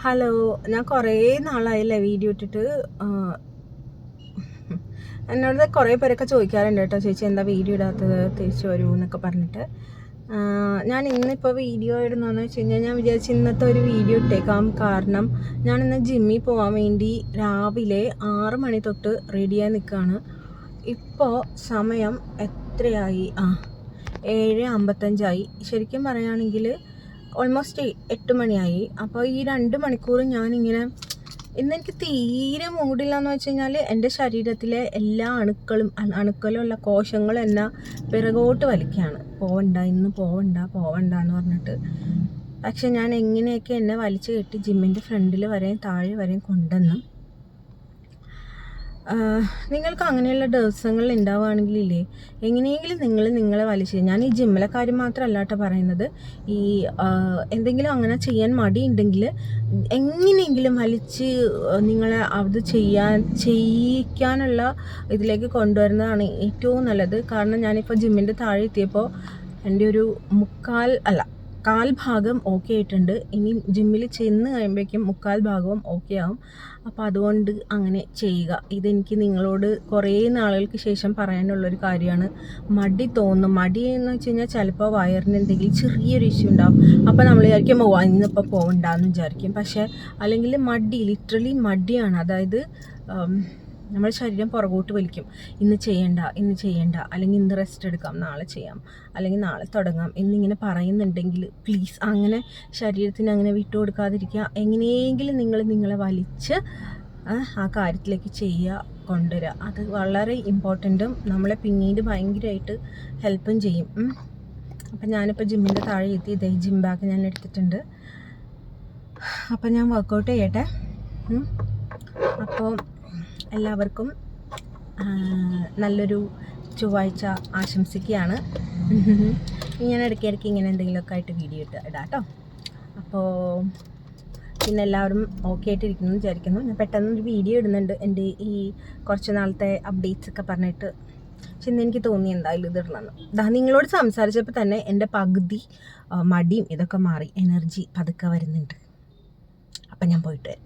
Hello ഞാൻ കുറേ നാളായില്ലേ video ഇട്ടിട്ട് എന്നോട് കുറേ പേരൊക്കെ ചോദിക്കാറുണ്ട് കേട്ടോ ചേച്ചി എന്താ വീഡിയോ ഇടാത്തത്? തിരിച്ചു വരൂ എന്നൊക്കെ പറഞ്ഞിട്ട്. ഞാൻ ഇന്നിപ്പോൾ വീഡിയോ ഇടുന്നതെന്ന് വെച്ച് കഴിഞ്ഞാൽ ഞാൻ വിചാരിച്ചു ഇന്നത്തെ ഒരു വീഡിയോ ഇട്ടേക്കാം. കാരണം ഞാൻ ഇന്ന് ജിമ്മിൽ പോകാൻ വേണ്ടി രാവിലെ ആറ് മണി തൊട്ട് റെഡിയായി നിൽക്കുകയാണ് ഇപ്പോൾ സമയം എത്രയായി? ആ ഏഴ് അമ്പത്തഞ്ചായി. ശരിക്കും പറയുകയാണെങ്കിൽ ഓൾമോസ്റ്റ് എട്ട് മണിയായി. അപ്പോൾ ഈ രണ്ട് മണിക്കൂർ ഞാനിങ്ങനെ ഇന്ന് എനിക്ക് തീരെ മൂടില്ല എന്ന് വെച്ച് കഴിഞ്ഞാൽ എന്റെ ശരീരത്തിലെ എല്ലാ അണുക്കളും അണുക്കളുള്ള കോശങ്ങളും എല്ലാം പിറകോട്ട് വലിക്കുകയാണ്. പോവണ്ട ഇന്ന് പോവണ്ട പോവണ്ട എന്ന് പറഞ്ഞിട്ട്. പക്ഷെ ഞാൻ എങ്ങനെയൊക്കെ എന്നെ വലിച്ചു കെട്ടി ജിമ്മിന്റെ ഫ്രണ്ടിൽ വരെയും താഴെ വരെയും കൊണ്ടുവന്നു. നിങ്ങൾക്ക് അങ്ങനെയുള്ള ദിവസങ്ങൾ ഉണ്ടാവുകയാണെങ്കിലില്ലേ എങ്ങനെയെങ്കിലും നിങ്ങൾ നിങ്ങളെ വലിച്ച് ഞാൻ ഈ ജിമ്മിലെ കാര്യം മാത്രമല്ല കേട്ടോ പറയുന്നത് ഈ എന്തെങ്കിലും അങ്ങനെ ചെയ്യാൻ മടിയുണ്ടെങ്കിൽ എങ്ങനെയെങ്കിലും വലിച്ച് നിങ്ങളെ അത് ചെയ്യാൻ ചെയ്യിക്കാനുള്ള ഇതിലേക്ക് കൊണ്ടുവരുന്നതാണ് ഏറ്റവും നല്ലത്. കാരണം ഞാനിപ്പോൾ ജിമ്മിന്റെ താഴെ എത്തിയപ്പോൾ എന്റെ ഒരു മുക്കാൽ അല്ല കാൽ ഭാഗം ഓക്കെ ആയിട്ടുണ്ട്. ഇനി ജിമ്മിൽ ചെന്ന് കഴിയുമ്പോഴേക്കും മുക്കാൽ ഭാഗവും ഓക്കെ ആവും. അപ്പോൾ അതുകൊണ്ട് അങ്ങനെ ചെയ്യുക. ഇതെനിക്ക് നിങ്ങളോട് കുറേ നാളുകൾക്ക് ശേഷം പറയാനുള്ളൊരു കാര്യമാണ്. മടി തോന്നും. മടി എന്ന് വെച്ച് കഴിഞ്ഞാൽ ചിലപ്പോൾ വയറിന് എന്തെങ്കിലും ചെറിയൊരു ഇഷ്യൂ ഉണ്ടാവും. അപ്പോൾ നമ്മൾ വിചാരിക്കും ഓ ഇന്നിപ്പോൾ പോകണ്ടെന്ന് വിചാരിക്കും. പക്ഷേ അല്ലെങ്കിൽ മടി ലിറ്ററലി മടിയാണ്. അതായത് നമ്മുടെ ശരീരം പുറകോട്ട് വലിക്കും. ഇന്ന് ചെയ്യണ്ട ഇന്ന് ചെയ്യണ്ട അല്ലെങ്കിൽ ഇന്ന് റെസ്റ്റ് എടുക്കാം നാളെ ചെയ്യാം അല്ലെങ്കിൽ നാളെ തുടങ്ങാം എന്നിങ്ങനെ പറയുന്നുണ്ടെങ്കിൽ പ്ലീസ് അങ്ങനെ ശരീരത്തിന് അങ്ങനെ വിട്ടുകൊടുക്കാതിരിക്കുക. എങ്ങനെയെങ്കിലും നിങ്ങൾ നിങ്ങളെ വലിച്ച് ആ, കാര്യത്തിലേക്ക് ചെയ്യുക കൊണ്ടുവരിക. അത് വളരെ ഇമ്പോർട്ടന്റും നമ്മളെ പിന്നീട് ഭയങ്കരമായിട്ട് ഹെൽപ്പും ചെയ്യും. അപ്പം ഞാനിപ്പോൾ ജിമ്മിന്റെ താഴെ എത്തി. ഇതേ ജിം ബാഗ് ഞാൻ എടുത്തിട്ടുണ്ട്. അപ്പം ഞാൻ വർക്കൗട്ട് ചെയ്യട്ടെ? അപ്പോൾ എല്ലാവർക്കും നല്ലൊരു ചൊവ്വാഴ്ച ആശംസിക്കുകയാണ്. ഞാൻ ഇടയ്ക്കിടയ്ക്ക് ഇങ്ങനെ എന്തെങ്കിലുമൊക്കെ ആയിട്ട് വീഡിയോ ഇട്ട് ഇടാം കേട്ടോ. അപ്പോൾ പിന്നെ എല്ലാവരും ഓക്കെ ആയിട്ടിരിക്കുന്നു എന്ന് വിചാരിക്കുന്നു. ഞാൻ പെട്ടെന്ന് ഒരു വീഡിയോ ഇടുന്നുണ്ട്. എന്റെ ഈ കുറച്ച് നാളത്തെ അപ്ഡേറ്റ്സ് ഒക്കെ പറഞ്ഞിട്ട്. പക്ഷെ ഇന്ന് എനിക്ക് തോന്നി എന്തായാലും ഇത് ഇടണമെന്ന്. ദാ നിങ്ങളോട് സംസാരിച്ചപ്പോൾ തന്നെ എന്റെ പകുതി മടിയും ഇതൊക്കെ മാറി. എനർജി പതുക്കെ വരുന്നുണ്ട്. അപ്പം ഞാൻ പോയിട്ട് വരാം.